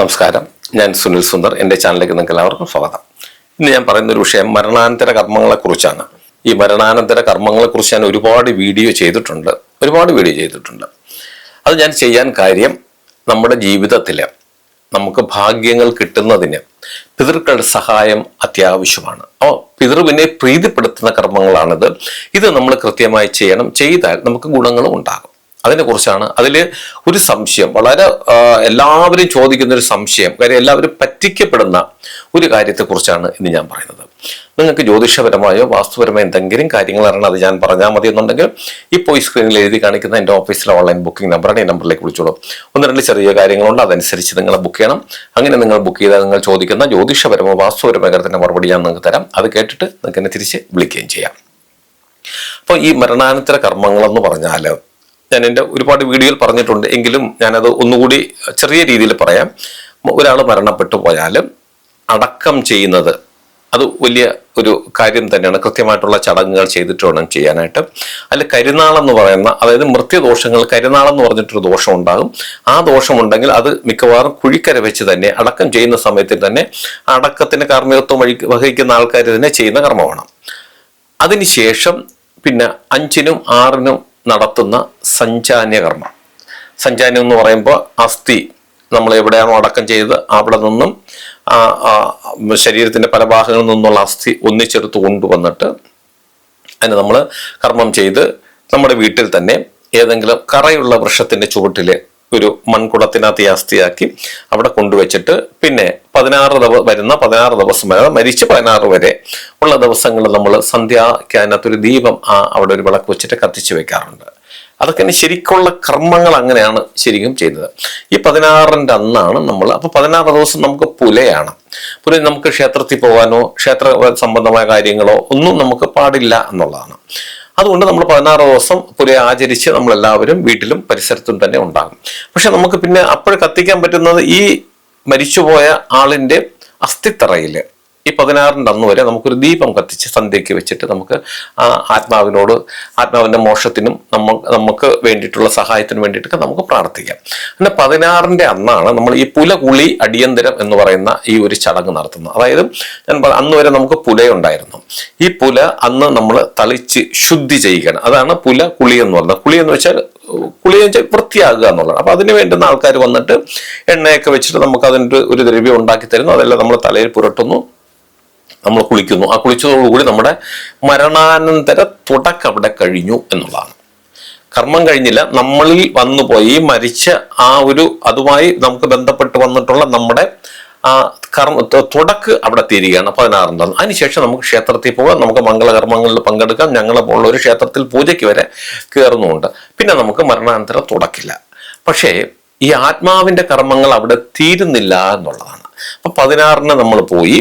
നമസ്കാരം. ഞാൻ സുനിൽ സുന്ദർ. എന്റെ ചാനലിലേക്ക് നിങ്ങൾക്ക് എല്ലാവർക്കും സ്വാഗതം. ഇന്ന് ഞാൻ പറയുന്ന ഒരു വിഷയം മരണാനന്തര കർമ്മങ്ങളെക്കുറിച്ചാണ് ഈ മരണാനന്തര കർമ്മങ്ങളെക്കുറിച്ച് ഞാൻ ഒരുപാട് വീഡിയോ ചെയ്തിട്ടുണ്ട്. ഒരുപാട് വീഡിയോ ചെയ്തിട്ടുണ്ട്. അത് ഞാൻ ചെയ്യാൻ കാര്യം നമ്മുടെ ജീവിതത്തിൽ നമുക്ക് ഭാഗ്യങ്ങൾ കിട്ടുന്നതിന് പിതൃക്കളുടെ സഹായം അത്യാവശ്യമാണ്. അപ്പോൾ പിതൃവിനെ പ്രീതിപ്പെടുത്തുന്ന കർമ്മങ്ങളാണിത്. ഇത് നമ്മൾ കൃത്യമായി ചെയ്യണം. ചെയ്താൽ നമുക്ക് ഗുണങ്ങളും ഉണ്ടാകും. അതിനെക്കുറിച്ചാണ് അതിൽ ഒരു സംശയം വളരെ എല്ലാവരും ചോദിക്കുന്ന ഒരു സംശയം കാര്യം എല്ലാവരും പറ്റിക്കപ്പെടുന്ന ഒരു കാര്യത്തെക്കുറിച്ചാണ് ഇന്ന് ഞാൻ പറയുന്നത്. നിങ്ങൾക്ക് ജ്യോതിഷപരമായോ വാസ്തുപരമായോ എന്തെങ്കിലും കാര്യങ്ങൾ അറിയണം അത് ഞാൻ പറഞ്ഞാൽ മതി എന്നുണ്ടെങ്കിൽ ഇപ്പോൾ ഈ സ്ക്രീനിൽ എഴുതി കാണിക്കുന്ന എന്റെ ഓഫീസിലെ ഓൺലൈൻ ബുക്കിംഗ് നമ്പറാണ് ഈ നമ്പറിലേക്ക് വിളിച്ചോളൂ. ഒന്ന് രണ്ട് ചെറിയ കാര്യങ്ങളുണ്ട് അതനുസരിച്ച് നിങ്ങൾ ബുക്ക് ചെയ്യണം. അങ്ങനെ നിങ്ങൾ ബുക്ക് ചെയ്താൽ നിങ്ങൾ ചോദിക്കുന്ന ജ്യോതിഷപരമോ വാസ്തുപരമോ തന്നെ മറുപടി ഞാൻ നിങ്ങൾക്ക് തരാം. അത് കേട്ടിട്ട് നിങ്ങൾക്ക് എന്നെ തിരിച്ച് വിളിക്കുകയും ചെയ്യാം. അപ്പോൾ ഈ മരണാനന്തര കർമ്മങ്ങളെന്ന് പറഞ്ഞാൽ ഞാൻ എന്റെ ഒരുപാട് വീഡിയോയിൽ പറഞ്ഞിട്ടുണ്ട്. എങ്കിലും ഞാനത് ഒന്നുകൂടി ചെറിയ രീതിയിൽ പറയാം. ഒരാൾ മരണപ്പെട്ടു പോയാലും അടക്കം ചെയ്യുന്നത് അത് വലിയ ഒരു കാര്യം തന്നെയാണ്. കൃത്യമായിട്ടുള്ള ചടങ്ങുകൾ ചെയ്തിട്ട് വേണം ചെയ്യാനായിട്ട്. അതിൽ കരുനാളെന്ന് പറയുന്ന അതായത് മൃത്യുദോഷങ്ങൾ കരുനാളെന്ന് പറഞ്ഞിട്ടൊരു ദോഷം ഉണ്ടാകും. ആ ദോഷമുണ്ടെങ്കിൽ അത് മിക്കവാറും കുഴിക്കര വെച്ച് തന്നെ അടക്കം ചെയ്യുന്ന സമയത്തിൽ തന്നെ അടക്കത്തിന് കാർമ്മികത്വം വഴി വഹിക്കുന്ന ആൾക്കാർ തന്നെ ചെയ്യുന്ന കർമ്മമാണ്. അതിനുശേഷം പിന്നെ അഞ്ചിനും ആറിനും നടത്തുന്ന സഞ്ചാന്യകർമ്മം. സഞ്ചാന്യം എന്ന് പറയുമ്പോൾ അസ്ഥി നമ്മൾ എവിടെയാണോ അടക്കം ചെയ്തത് അവിടെ നിന്നും ശരീരത്തിന്റെ പല ഭാഗങ്ങളിൽ നിന്നുള്ള അസ്ഥി ഒന്നിച്ചെടുത്ത് കൊണ്ടുവന്നിട്ട് അതിന് നമ്മൾ കർമ്മം ചെയ്ത് നമ്മുടെ വീട്ടിൽ തന്നെ ഏതെങ്കിലും കറയുള്ള വൃക്ഷത്തിന്റെ ചുവട്ടിൽ ഒരു മൺകുടത്തിനകത്ത് ഈ അസ്ഥിയാക്കി അവിടെ കൊണ്ടുവച്ചിട്ട് പിന്നെ പതിനാറ് ദിവസം വരുന്ന പതിനാറ് ദിവസം വരെ മരിച്ച് പതിനാറ് വരെ ഉള്ള ദിവസങ്ങൾ നമ്മൾ സന്ധ്യാക്കാനകത്തൊരു ദീപം ആ അവിടെ ഒരു വിളക്ക് വെച്ചിട്ട് കത്തിച്ചു വെക്കാറുണ്ട്. അതൊക്കെ തന്നെ ശരിക്കുള്ള കർമ്മങ്ങൾ അങ്ങനെയാണ് ശരിക്കും ചെയ്തത്. ഈ പതിനാറിന്റെ അന്നാണ് നമ്മൾ അപ്പോൾ പതിനാറ് ദിവസം നമുക്ക് പുലയാണ്. പുല നമുക്ക് ക്ഷേത്രത്തിൽ പോകാനോ ക്ഷേത്ര സംബന്ധമായ കാര്യങ്ങളോ ഒന്നും നമുക്ക് പാടില്ല എന്നുള്ളതാണ്. അതുകൊണ്ട് നമ്മൾ പതിനാറ് ദിവസം പുലി ആചരിച്ച് നമ്മൾ എല്ലാവരും വീട്ടിലും പരിസരത്തും തന്നെ ഉണ്ടാകും. പക്ഷെ നമുക്ക് പിന്നെ അപ്പോൾ കത്തിക്കാൻ പറ്റുന്നത് ഈ മരിച്ചുപോയ ആളിന്റെ അസ്ഥിത്തറയിൽ. ഈ പതിനാറിന്റെ അന്ന് വരെ നമുക്കൊരു ദീപം കത്തിച്ച് സന്ധ്യയ്ക്ക് വെച്ചിട്ട് നമുക്ക് ആ ആത്മാവിനോട് ആത്മാവിന്റെ മോക്ഷത്തിനും നമ്മ നമുക്ക് വേണ്ടിയിട്ടുള്ള സഹായത്തിനും വേണ്ടിയിട്ടൊക്കെ നമുക്ക് പ്രാർത്ഥിക്കാം. പിന്നെ പതിനാറിന്റെ അന്നാണ് നമ്മൾ ഈ പുലകുളി അടിയന്തരം എന്ന് പറയുന്ന ഈ ഒരു ചടങ്ങ് നടത്തുന്നത്. അതായത് ഞാൻ അന്ന് വരെ നമുക്ക് പുലയുണ്ടായിരുന്നു. ഈ പുല അന്ന് നമ്മൾ തളിച്ച് ശുദ്ധി ചെയ്യുകയാണ് അതാണ് പുല കുളി എന്ന് പറയുന്നത് കുളി എന്ന് വെച്ചാൽ കുളി എന്ന് വെച്ചാൽ വൃത്തിയാകുക എന്നുള്ളത് അപ്പൊ അതിന് വേണ്ടുന്ന ആൾക്കാർ വന്നിട്ട് എണ്ണയൊക്കെ വെച്ചിട്ട് നമുക്ക് അതിന്റെ ഒരു ദ്രവ്യം ഉണ്ടാക്കി തരുന്നു അതെല്ലാം നമ്മൾ തലയിൽ പുരട്ടുന്നു. നമ്മൾ കുളിക്കുന്നു. ആ കുളിച്ചതോടുകൂടി നമ്മുടെ മരണാനന്തര തുടക്കം അവിടെ കഴിഞ്ഞു എന്നുള്ളതാണ്. കർമ്മം കഴിഞ്ഞില്ല. നമ്മളിൽ വന്നുപോയി മരിച്ച ആ ഒരു അതുമായി നമുക്ക് ബന്ധപ്പെട്ട് വന്നിട്ടുള്ള നമ്മുടെ ആ കർമ്മ തുടക്ക് അവിടെ തീരുകയാണ് പതിനാറിന്റെ അതിനുശേഷം നമുക്ക് ക്ഷേത്രത്തിൽ പോകാം. നമുക്ക് മംഗളകർമ്മങ്ങളിൽ പങ്കെടുക്കാം. ഞങ്ങളെ പോലുള്ള ഒരു ക്ഷേത്രത്തിൽ പൂജയ്ക്ക് വരെ കയറുന്നുമുണ്ട് പിന്നെ നമുക്ക് മരണാനന്തരം തുടക്കില്ല. പക്ഷേ ഈ ആത്മാവിന്റെ കർമ്മങ്ങൾ അവിടെ തീരുന്നില്ല എന്നുള്ളതാണ്. അപ്പൊ പതിനാറിന് നമ്മൾ പോയി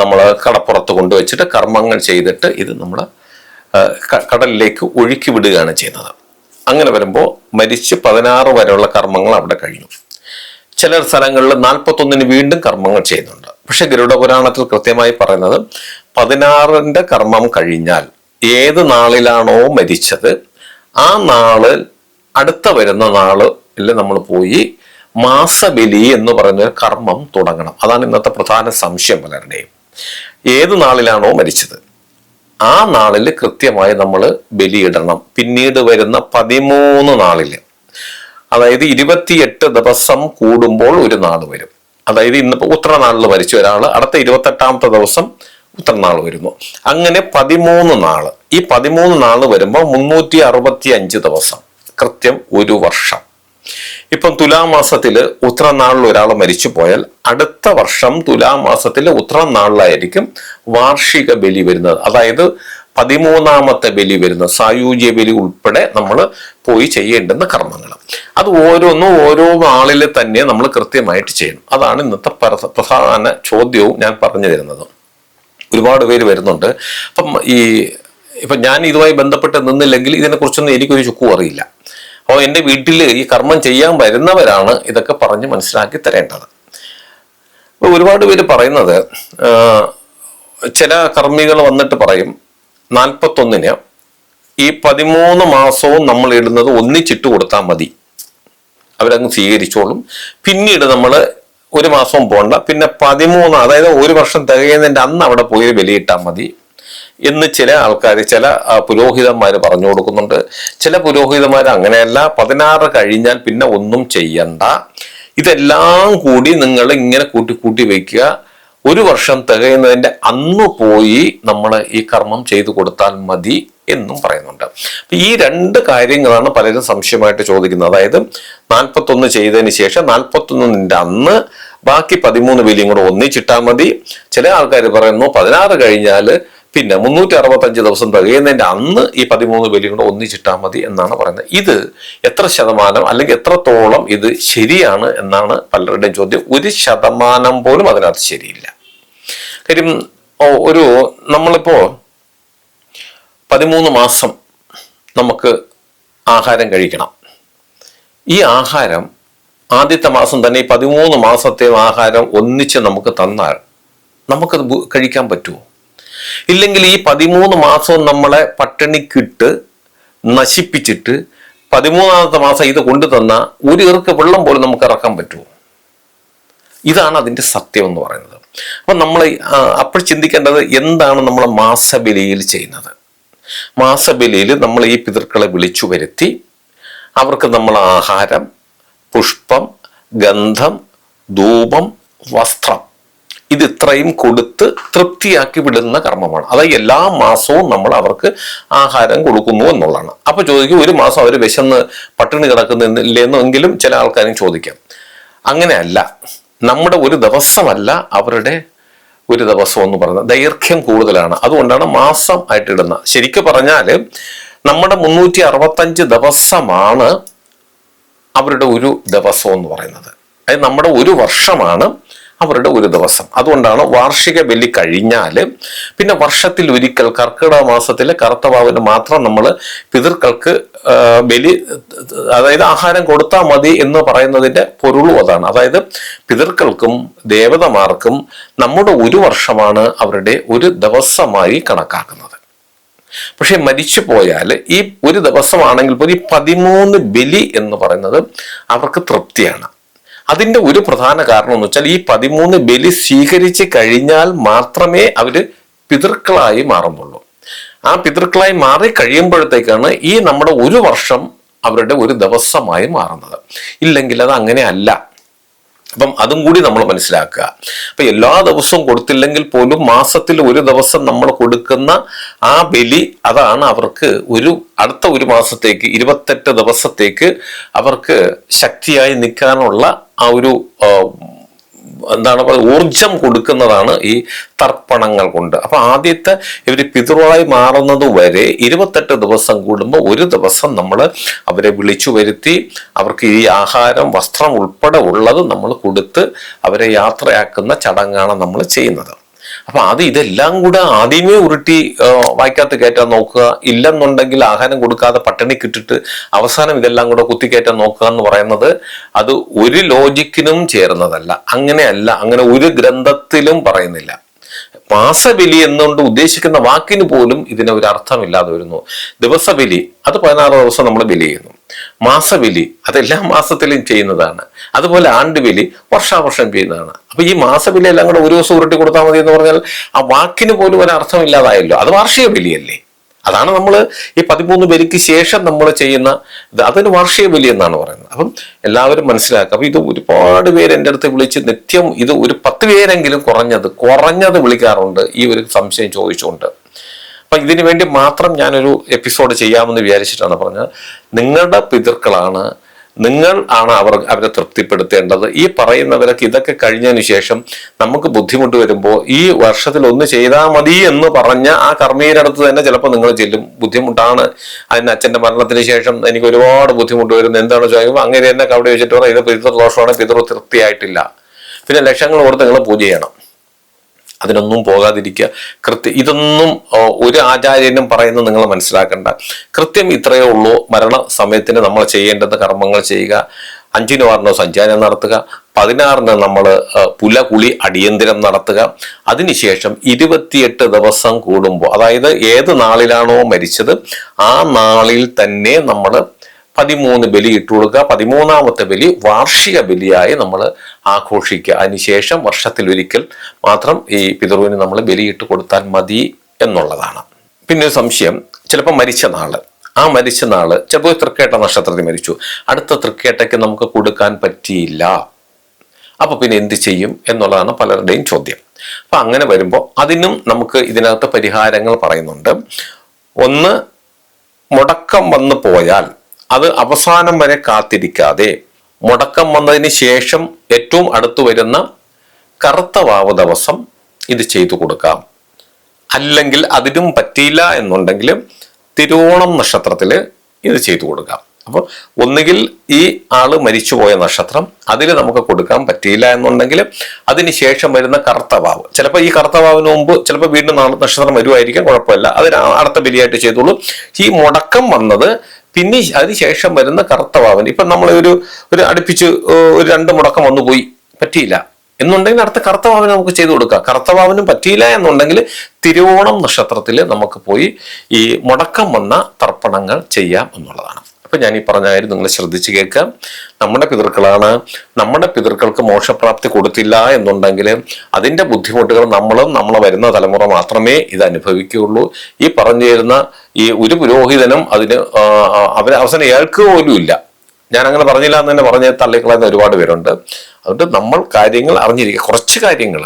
നമ്മൾ കടപ്പുറത്ത് കൊണ്ടുവച്ചിട്ട് കർമ്മങ്ങൾ ചെയ്തിട്ട് ഇത് നമ്മൾ കടലിലേക്ക് ഒഴുക്കി വിടുകയാണ് ചെയ്യുന്നത്. അങ്ങനെ വരുമ്പോൾ മരിച്ച് പതിനാറ് വരെയുള്ള കർമ്മങ്ങൾ അവിടെ കഴിഞ്ഞു. ചില സ്ഥലങ്ങളിൽ നാൽപ്പത്തൊന്നിന് വീണ്ടും കർമ്മങ്ങൾ ചെയ്യുന്നുണ്ട്. പക്ഷെ ഗരുഡപുരാണത്തിൽ കൃത്യമായി പറയുന്നത് പതിനാറിന്റെ കർമ്മം കഴിഞ്ഞാൽ ഏത് നാളിലാണോ മരിച്ചത് ആ നാൾ അടുത്ത വരുന്ന നാൾ നമ്മൾ പോയി മാസബലി എന്ന് പറയുന്ന കർമ്മം തുടങ്ങണം. അതാണ് ഇന്നത്തെ പ്രധാന സംശയം പലരുടെയും. ഏത് നാളിലാണോ മരിച്ചത്? ആ നാളിൽ കൃത്യമായി നമ്മൾ ബലിയിടണം പിന്നീട് വരുന്ന പതിമൂന്ന് നാളിൽ അതായത് ഇരുപത്തിയെട്ട് ദിവസം കൂടുമ്പോൾ ഒരു നാൾ വരും. അതായത് ഇന്നിപ്പോ ഉത്തരനാളിൽ മരിച്ച ഒരാൾ അടുത്ത ഇരുപത്തെട്ടാമത്തെ ദിവസം ഉത്തരനാൾ വരുന്നു. അങ്ങനെ പതിമൂന്ന് നാൾ. ഈ പതിമൂന്ന് നാൾ വരുമ്പോൾ മുന്നൂറ്റി അറുപത്തി അഞ്ച് ദിവസം. കൃത്യം ഒരു വർഷം. ഇപ്പം തുലാമാസത്തിൽ ഉത്രനാളിൽ ഒരാൾ മരിച്ചു പോയാൽ അടുത്ത വർഷം തുലാമാസത്തിൽ ഉത്രനാളിലായിരിക്കും വാർഷിക ബലി വരുന്നത്. അതായത് പതിമൂന്നാമത്തെ ബലി വരുന്ന സായൂജ്യ ബലി ഉൾപ്പെടെ നമ്മൾ പോയി ചെയ്യേണ്ടുന്ന കർമ്മങ്ങൾ അത് ഓരോന്നും ഓരോ നാളിൽ തന്നെ നമ്മൾ കൃത്യമായിട്ട് ചെയ്യണം. അതാണ് ഇന്നത്തെ പ്രധാന ചോദ്യവും ഞാൻ പറഞ്ഞു തരുന്നത്. ഒരുപാട് പേര് വരുന്നുണ്ട്. അപ്പം ഈ ഇപ്പം ഞാൻ ഇതുമായി ബന്ധപ്പെട്ട് നിന്നില്ലെങ്കിൽ ഇതിനെക്കുറിച്ചൊന്നും എനിക്കൊരു ചുക്കും അറിയില്ല. അപ്പോൾ എന്റെ വീട്ടിൽ ഈ കർമ്മം ചെയ്യാൻ വരുന്നവരാണ് ഇതൊക്കെ പറഞ്ഞ് മനസ്സിലാക്കി തരേണ്ടത്. അപ്പോൾ ഒരുപാട് പേര് പറയുന്നത് ചില കർമ്മികൾ വന്നിട്ട് പറയും നാൽപ്പത്തൊന്നിന് ഈ പതിമൂന്ന് മാസവും നമ്മൾ ഇടുന്നത് ഒന്നിച്ചിട്ട് കൊടുത്താൽ മതി. അവരങ്ങ് സ്വീകരിച്ചോളും. പിന്നീട് നമ്മൾ ഒരു മാസവും പോകണ്ട പിന്നെ പതിമൂന്ന് അതായത് ഒരു വർഷം തികയുന്നതിന്റെ അന്ന് അവിടെ പോയി വിലയിട്ടാൽ മതി. എന്ന് ചില ആൾക്കാർ ചില പുരോഹിതന്മാർ പറഞ്ഞു കൊടുക്കുന്നുണ്ട്. ചില പുരോഹിതന്മാർ അങ്ങനെയല്ല പതിനാറ് കഴിഞ്ഞാൽ പിന്നെ ഒന്നും ചെയ്യണ്ട. ഇതെല്ലാം കൂടി നിങ്ങൾ ഇങ്ങനെ കൂട്ടി കൂട്ടി വയ്ക്കുക ഒരു വർഷം തികയുന്നതിന്റെ അന്ന് പോയി നമ്മൾ ഈ കർമ്മം ചെയ്തു കൊടുത്താൽ മതി എന്നും പറയുന്നുണ്ട്. ഈ രണ്ട് കാര്യങ്ങളാണ് പലരും സംശയമായിട്ട് ചോദിക്കുന്നത്. അതായത് നാൽപ്പത്തൊന്ന് ചെയ്തതിന് ശേഷം നാൽപ്പത്തൊന്നിന്റെ അന്ന് ബാക്കി പതിമൂന്ന് ബലിയും കൂടെ ഒന്നിച്ചിട്ടാൽ മതി. ചില ആൾക്കാർ പറയുന്നു പതിനാറ് കഴിഞ്ഞാൽ പിന്നെ മുന്നൂറ്റി അറുപത്തഞ്ച് ദിവസം തികയുന്നതിന്റെ അന്ന് ഈ പതിമൂന്ന് ബലിയും കൂടെ ഒന്നിച്ചിട്ടാൽ മതി എന്നാണ് പറയുന്നത്. ഇത് എത്ര ശതമാനം അല്ലെങ്കിൽ എത്രത്തോളം ഇത് ശരിയാണ് എന്നാണ് പലരുടെയും ചോദ്യം. ഒരു ശതമാനം പോലും അതിനകത്ത് ശരിയില്ല. കാര്യം ഒരു നമ്മളിപ്പോ പതിമൂന്ന് മാസം നമുക്ക് ആഹാരം കഴിക്കണം. ഈ ആഹാരം ആദ്യത്തെ മാസം തന്നെ ഈ പതിമൂന്ന് മാസത്തെ ആഹാരം ഒന്നിച്ച് നമുക്ക് തന്നാൽ നമുക്കത് കഴിക്കാൻ പറ്റുമോ? ഇല്ലെങ്കിൽ ഈ പതിമൂന്ന് മാസവും നമ്മളെ പട്ടിണിക്കിട്ട് നശിപ്പിച്ചിട്ട് പതിമൂന്നാമത്തെ മാസം ഇത് കൊണ്ടു തന്ന ഒരു ഇറുക്ക് വെള്ളം പോലും നമുക്ക് ഇറക്കാൻ പറ്റുമോ? ഇതാണ് അതിന്റെ സത്യം എന്ന് പറയുന്നത്. അപ്പം നമ്മൾ അപ്പോൾ ചിന്തിക്കേണ്ടത് എന്താണ് നമ്മൾ മാസബലിയിൽ ചെയ്യുന്നത്? മാസബലിയിൽ നമ്മൾ ഈ പിതൃക്കളെ വിളിച്ചു വരുത്തി അവർക്ക് നമ്മൾ ആഹാരം പുഷ്പം ഗന്ധം ധൂപം വസ്ത്രം. ഇത് ഇത്രയും കൊടുത്ത് തൃപ്തിയാക്കി വിടുന്ന കർമ്മമാണ്. അതായത് എല്ലാ മാസവും നമ്മൾ അവർക്ക് ആഹാരം കൊടുക്കുന്നു എന്നുള്ളതാണ്. അപ്പൊ ചോദിക്കും ഒരു മാസം അവർ വിശന്ന് പട്ടിണി കിടക്കുന്നില്ലെന്നെങ്കിലും ചില ആൾക്കാരും ചോദിക്കാം. അങ്ങനെയല്ല നമ്മുടെ ഒരു ദിവസമല്ല അവരുടെ ഒരു ദിവസം എന്ന് പറയുന്നത്. ദൈർഘ്യം കൂടുതലാണ്. അതുകൊണ്ടാണ് മാസം ആയിട്ടിടുന്നത് ശരിക്കും പറഞ്ഞാൽ നമ്മുടെ മുന്നൂറ്റി അറുപത്തഞ്ച് ദിവസമാണ് അവരുടെ ഒരു ദിവസം എന്ന് പറയുന്നത്. അതായത് നമ്മുടെ ഒരു വർഷമാണ് അവരുടെ ഒരു ദിവസം. അതുകൊണ്ടാണ് വാർഷിക ബലി കഴിഞ്ഞാൽ പിന്നെ വർഷത്തിൽ ഒരിക്കൽ കർക്കിടക മാസത്തിലെ കറുത്തവാവിന് മാത്രം നമ്മൾ പിതൃക്കൾക്ക് ബലി അതായത് ആഹാരം കൊടുത്താൽ മതി എന്ന് പറയുന്നതിന്റെ പൊരുളും അതാണ്. അതായത് പിതൃക്കൾക്കും ദേവതമാർക്കും നമ്മുടെ ഒരു വർഷമാണ് അവരുടെ ഒരു ദിവസമായി കണക്കാക്കുന്നത്. പക്ഷെ മരിച്ചു പോയാൽ ഈ ഒരു ദിവസമാണെങ്കിൽ പോലും ഈ പതിമൂന്ന് ബലി എന്ന് പറയുന്നത് അവർക്ക് തൃപ്തിയാണ്. അതിന്റെ ഒരു പ്രധാന കാരണം എന്ന് വെച്ചാൽ ഈ പതിമൂന്ന് ബലി സ്വീകരിച്ച് കഴിഞ്ഞാൽ മാത്രമേ അവർ പിതൃക്കളായി മാറുന്നുള്ളൂ. ആ പിതൃക്കളായി മാറി കഴിയുമ്പോഴത്തേക്കാണ് ഈ നമ്മുടെ ഒരു വർഷം അവരുടെ ഒരു ദിവസമായി മാറുന്നത്. ഇല്ലെങ്കിൽ അത് അങ്ങനെ അല്ല. അപ്പം അതും കൂടി നമ്മൾ മനസ്സിലാക്കുക. അപ്പൊ എല്ലാ ദിവസവും കൊടുത്തില്ലെങ്കിൽ പോലും മാസത്തിൽ ഒരു ദിവസം നമ്മൾ കൊടുക്കുന്ന ആ ബലി അതാണ് അവർക്ക് ഒരു അടുത്ത ഒരു മാസത്തേക്ക് ഇരുപത്തെട്ട് ദിവസത്തേക്ക് അവർക്ക് ശക്തിയായി നിൽക്കാനുള്ള ആ ഒരു എന്താണ് ഊർജം കൊടുക്കുന്നതാണ് ഈ തർപ്പണങ്ങൾ കൊണ്ട്. അപ്പൊ ആദ്യത്തെ ഇവർ പിതൃവായി മാറുന്നത് വരെ ഇരുപത്തെട്ട് ദിവസം കൂടുമ്പോൾ ഒരു ദിവസം നമ്മൾ അവരെ വിളിച്ചു വരുത്തി അവർക്ക് ഈ ആഹാരം വസ്ത്രം ഉൾപ്പെടെ ഉള്ളത് നമ്മൾ കൊടുത്ത് അവരെ യാത്രയാക്കുന്ന ചടങ്ങാണ് നമ്മൾ ചെയ്യുന്നത്. അപ്പൊ അത് ഇതെല്ലാം കൂടെ ആദ്യമേ ഉരുട്ടി വായിക്കാത്ത കയറ്റാൻ നോക്കുക. ഇല്ലെന്നുണ്ടെങ്കിൽ ആഹാരം കൊടുക്കാതെ പട്ടിണി കിട്ടിട്ട് അവസാനം ഇതെല്ലാം കൂടെ കുത്തിക്കയറ്റാൻ നോക്കുക എന്ന് പറയുന്നത് അത് ഒരു ലോജിക്കിനും ചേർന്നതല്ല. അങ്ങനെയല്ല അങ്ങനെ ഒരു ഗ്രന്ഥത്തിലും പറയുന്നില്ല. മാസബലി എന്നുകൊണ്ട് ഉദ്ദേശിക്കുന്ന വാക്കിന് പോലും ഇതിന് ഒരു അർത്ഥമില്ലാതെ വരുന്നു. ദിവസബലി അത് പതിനാറ് ദിവസം നമ്മൾ ബലി ചെയ്യുന്നു. മാസബലി അതെല്ലാ മാസത്തിലും ചെയ്യുന്നതാണ്. അതുപോലെ ആണ്ടുബലി വർഷാവർഷം ചെയ്യുന്നതാണ്. അപ്പൊ ഈ മാസബലി എല്ലാം കൂടെ ഒരു ദിവസം ഉരുട്ടി കൊടുത്താൽ മതി എന്ന് പറഞ്ഞാൽ ആ വാക്കിന് പോലും ഒരു അർത്ഥമില്ലാതായല്ലോ. അത് വാർഷിക ബലിയല്ലേ അതാണ് നമ്മൾ ഈ പതിമൂന്ന് ബലിക്ക് ശേഷം നമ്മൾ ചെയ്യുന്ന ഇത്. അതൊരു വാർഷിക ബലി എന്നാണ് പറയുന്നത്. അപ്പം എല്ലാവരും മനസ്സിലാക്കുക. അപ്പം ഇത് ഒരുപാട് പേര് എന്റെ അടുത്ത് വിളിച്ച് നിത്യം ഇത് ഒരു പത്ത് പേരെങ്കിലും കുറഞ്ഞത് കുറഞ്ഞത് വിളിക്കാറുണ്ട് ഈ ഒരു സംശയം ചോദിച്ചുകൊണ്ട്. അപ്പൊ ഇതിനു വേണ്ടി മാത്രം ഞാനൊരു എപ്പിസോഡ് ചെയ്യാമെന്ന് വിചാരിച്ചിട്ടാണ് പറഞ്ഞത്. നിങ്ങളുടെ പിതൃക്കളാണ് നിങ്ങൾ ആണ് അവർ അവരെ തൃപ്തിപ്പെടുത്തേണ്ടത്. ഈ പറയുന്നവരൊക്കെ ഇതൊക്കെ കഴിഞ്ഞതിന് ശേഷം നമുക്ക് ബുദ്ധിമുട്ട് വരുമ്പോൾ ഈ വർഷത്തിൽ ഒന്ന് ചെയ്താൽ മതി എന്ന് പറഞ്ഞ ആ കർമ്മീരടുത്ത് തന്നെ ചിലപ്പോൾ നിങ്ങൾ ചെല്ലും. ബുദ്ധിമുട്ടാണ്. അതിന് അച്ഛന്റെ മരണത്തിന് ശേഷം എനിക്ക് ഒരുപാട് ബുദ്ധിമുട്ട് വരുന്നു. എന്താണ് ചോദിക്കുമ്പോൾ അങ്ങനെ തന്നെ കവിടെ വെച്ചിട്ട് പറയാം ഇത് പിതൃദോഷമാണ് പിതൃ തൃപ്തിയായിട്ടില്ല. പിന്നെ ലക്ഷങ്ങൾ കൊടുത്ത് നിങ്ങൾ പൂജ ചെയ്യണം. അതിനൊന്നും പോകാതിരിക്കുക. കൃത്യം ഇതൊന്നും ഒരു ആചാര്യനും പറയുന്നത് നിങ്ങൾ മനസ്സിലാക്കേണ്ട. കൃത്യം ഇത്രയേ ഉള്ളൂ. മരണ സമയത്തിന് നമ്മൾ ചെയ്യേണ്ടത് കർമ്മങ്ങൾ ചെയ്യുക. അഞ്ചിന് പറഞ്ഞ സഞ്ചാരം നടത്തുക. പതിനാറിന് നമ്മൾ പുലകുളി അടിയന്തിരം നടത്തുക. അതിനുശേഷം ഇരുപത്തിയെട്ട് ദിവസം കൂടുമ്പോൾ അതായത് ഏത് നാളിലാണോ മരിച്ചത് ആ നാളിൽ തന്നെ നമ്മൾ പതിമൂന്ന് ബലി ഇട്ടു കൊടുക്കുക പതിമൂന്നാമത്തെ ബലി വാർഷിക ബലിയായി നമ്മൾ ആഘോഷിക്കുക. അതിനുശേഷം വർഷത്തിൽ ഒരിക്കൽ മാത്രം ഈ പിതൃവിന് നമ്മൾ ബലിയിട്ട് കൊടുത്താൽ മതി എന്നുള്ളതാണ്. പിന്നെ സംശയം ചിലപ്പോൾ മരിച്ച നാൾ ആ മരിച്ച നാൾ ചിലപ്പോൾ തൃക്കേട്ട നക്ഷത്രത്തിൽ മരിച്ചു. അടുത്ത തൃക്കേട്ടയ്ക്ക് നമുക്ക് കൊടുക്കാൻ പറ്റിയില്ല. അപ്പോൾ പിന്നെ എന്ത് ചെയ്യും എന്നുള്ളതാണ് പലരുടെയും ചോദ്യം. അപ്പൊ അങ്ങനെ വരുമ്പോൾ അതിനും നമുക്ക് ഇതിനകത്ത് പരിഹാരങ്ങൾ പറയുന്നുണ്ട്. ഒന്ന് മുടക്കം വന്നു പോയാൽ അത് അവസാനം വരെ കാത്തിരിക്കാതെ മുടക്കം വന്നതിന് ശേഷം ഏറ്റവും അടുത്തു വരുന്ന കറുത്ത വാവ് ദിവസം ഇത് ചെയ്തു കൊടുക്കാം. അല്ലെങ്കിൽ അതിനും പറ്റിയില്ല എന്നുണ്ടെങ്കിൽ തിരുവോണം നക്ഷത്രത്തിൽ ഇത് ചെയ്തു കൊടുക്കാം. അപ്പോൾ ഒന്നുകിൽ ഈ ആൾ മരിച്ചുപോയ നക്ഷത്രം അതിൽ നമുക്ക് കൊടുക്കാൻ പറ്റിയില്ല എന്നുണ്ടെങ്കിൽ അതിന് ശേഷം വരുന്ന കർത്തവാവ് ചിലപ്പോൾ ഈ കർത്തവാവിന് മുമ്പ് ചിലപ്പോൾ വീണ്ടും നക്ഷത്രം വരുമായിരിക്കാം കുഴപ്പമില്ല. അതിന് അടുത്ത ബലിയായിട്ട് ചെയ്തോളൂ. ഈ മുടക്കം വന്നത് പിന്നെ അതിന് ശേഷം വരുന്ന കർത്തവാവിന് ഇപ്പം നമ്മൾ ഒരു ഒരു അടുപ്പിച്ച് ഒരു രണ്ട് മുടക്കം വന്നു പോയി. പറ്റിയില്ല. എന്നുണ്ടെങ്കിൽ അടുത്ത കർത്തവാവിന് നമുക്ക് ചെയ്തു കൊടുക്കാം. കർത്തവാവിനും പറ്റിയില്ല എന്നുണ്ടെങ്കിൽ തിരുവോണം നക്ഷത്രത്തിൽ നമുക്ക് പോയി ഈ മുടക്കം വന്ന തർപ്പണങ്ങൾ ചെയ്യാം എന്നുള്ളതാണ്. അപ്പൊ ഞാൻ ഈ പറഞ്ഞ കാര്യം നിങ്ങൾ ശ്രദ്ധിച്ച് കേൾക്കുക. നമ്മുടെ പിതൃക്കളാണ്. നമ്മുടെ പിതൃക്കൾക്ക് മോക്ഷപ്രാപ്തി കൊടുത്തില്ല എന്നുണ്ടെങ്കിൽ അതിന്റെ ബുദ്ധിമുട്ടുകൾ നമ്മളും നമ്മളെ വരുന്ന തലമുറ മാത്രമേ ഇത് അനുഭവിക്കുകയുള്ളൂ. ഈ പറഞ്ഞു തരുന്ന ഈ ഒരു പുരോഹിതനും അതിന് അവർ അവസാനം ഏൽക്കുക പോലും ഇല്ല. ഞാൻ അങ്ങനെ പറഞ്ഞില്ല എന്ന് തന്നെ പറഞ്ഞ് തള്ളിക്കളയുന്ന ഒരുപാട് പേരുണ്ട്. അതുകൊണ്ട് നമ്മൾ കാര്യങ്ങൾ അറിഞ്ഞിരിക്കുക. കുറച്ച് കാര്യങ്ങൾ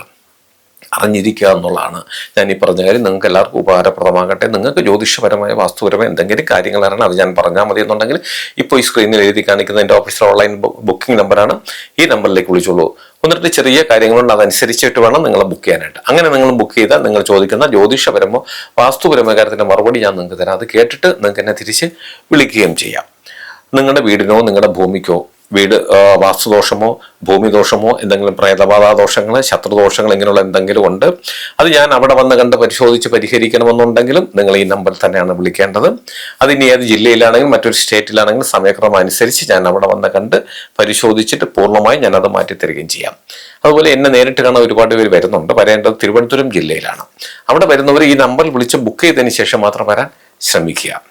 അറിഞ്ഞിരിക്കുക എന്നുള്ളതാണ്. ഞാൻ ഈ പറഞ്ഞ കാര്യം നിങ്ങൾക്ക് എല്ലാവർക്കും ഉപകാരപ്രദമാകട്ടെ. നിങ്ങൾക്ക് ജ്യോതിഷപരമായ വാസ്തുപരമായ എന്തെങ്കിലും കാര്യങ്ങൾ അറിയണം അത് ഞാൻ പറഞ്ഞാൽ മതി എന്നുണ്ടെങ്കിൽ ഇപ്പോൾ ഈ സ്ക്രീനിൽ എഴുതി കാണിക്കുന്ന എന്റെ ഓഫീസിലെ ഓൺലൈൻ ബുക്കിംഗ് നമ്പറാണ്. ഈ നമ്പറിലേക്ക് വിളിച്ചോളൂ. എന്നിട്ട് ചെറിയ കാര്യങ്ങളുണ്ട് അതനുസരിച്ചിട്ട് വേണം നിങ്ങൾ ബുക്ക് ചെയ്യാനായിട്ട്. അങ്ങനെ നിങ്ങൾ ബുക്ക് ചെയ്താൽ നിങ്ങൾ ചോദിക്കുന്ന ജ്യോതിഷപരമോ വാസ്തുപരമോ കാര്യത്തിന്റെ മറുപടി ഞാൻ നിങ്ങൾക്ക് തരാം. അത് കേട്ടിട്ട് നിങ്ങൾക്ക് എന്നെ തിരിച്ച് വിളിക്കുകയും ചെയ്യാം. നിങ്ങളുടെ വീടിനോ നിങ്ങളുടെ ഭൂമിക്കോ വീട് വാസ്തുദോഷമോ ഭൂമി ദോഷമോ എന്തെങ്കിലും പ്രേതബാധാ ദോഷങ്ങൾ ശത്രുദോഷങ്ങൾ ഇങ്ങനെയുള്ള എന്തെങ്കിലും ഉണ്ട് അത് ഞാൻ അവിടെ വന്ന് കണ്ട് പരിശോധിച്ച് പരിഹരിക്കണമെന്നുണ്ടെങ്കിലും നിങ്ങൾ ഈ നമ്പറിൽ തന്നെയാണ് വിളിക്കേണ്ടത്. അത് ഇനി ഏത് ജില്ലയിലാണെങ്കിലും മറ്റൊരു സ്റ്റേറ്റിലാണെങ്കിലും സമയക്രമം അനുസരിച്ച് ഞാൻ അവിടെ വന്ന് കണ്ട് പരിശോധിച്ചിട്ട് പൂർണമായി ഞാൻ അത് മാറ്റിത്തരികയും ചെയ്യാം. അതുപോലെ എന്നെ നേരിട്ട് കാണാൻ ഒരുപാട് പേര് വരുന്നുണ്ട്. വരേണ്ടത് തിരുവനന്തപുരം ജില്ലയിലാണ്. അവിടെ വരുന്നവർ ഈ നമ്പറിൽ വിളിച്ച് ബുക്ക് ചെയ്തതിന് ശേഷം മാത്രം വരാൻ ശ്രമിക്കുക.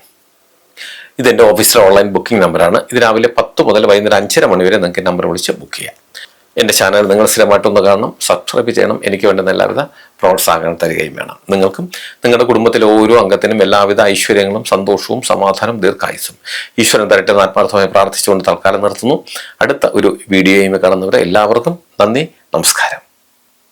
ഇതെന്റെ ഓഫീസിലെ ഓൺലൈൻ ബുക്കിംഗ് നമ്പറാണ്. ഇത് രാവിലെ പത്ത് മുതൽ വൈകുന്നേരം അഞ്ചര മണി വരെ നിങ്ങൾക്ക് നമ്പർ വിളിച്ച് ബുക്ക് ചെയ്യാം. എന്റെ ചാനൽ നിങ്ങൾ സ്ഥിരമായിട്ടൊന്ന് കാണണം സബ്സ്ക്രൈബ് ചെയ്യണം എനിക്ക് വേണ്ടുന്ന എല്ലാവിധ പ്രോത്സാഹനം തരികയും വേണം. നിങ്ങൾക്കും നിങ്ങളുടെ കുടുംബത്തിലെ ഓരോ അംഗത്തിനും എല്ലാവിധ ഐശ്വര്യങ്ങളും സന്തോഷവും സമാധാനവും ദീർഘായുസും ഈശ്വരൻ തരട്ടെ ആത്മാർത്ഥമായി പ്രാർത്ഥിച്ചുകൊണ്ട് തൽക്കാലം നിർത്തുന്നു. അടുത്ത ഒരു വീഡിയോയുമായി കാണുന്നവരെ എല്ലാവർക്കും നന്ദി നമസ്കാരം.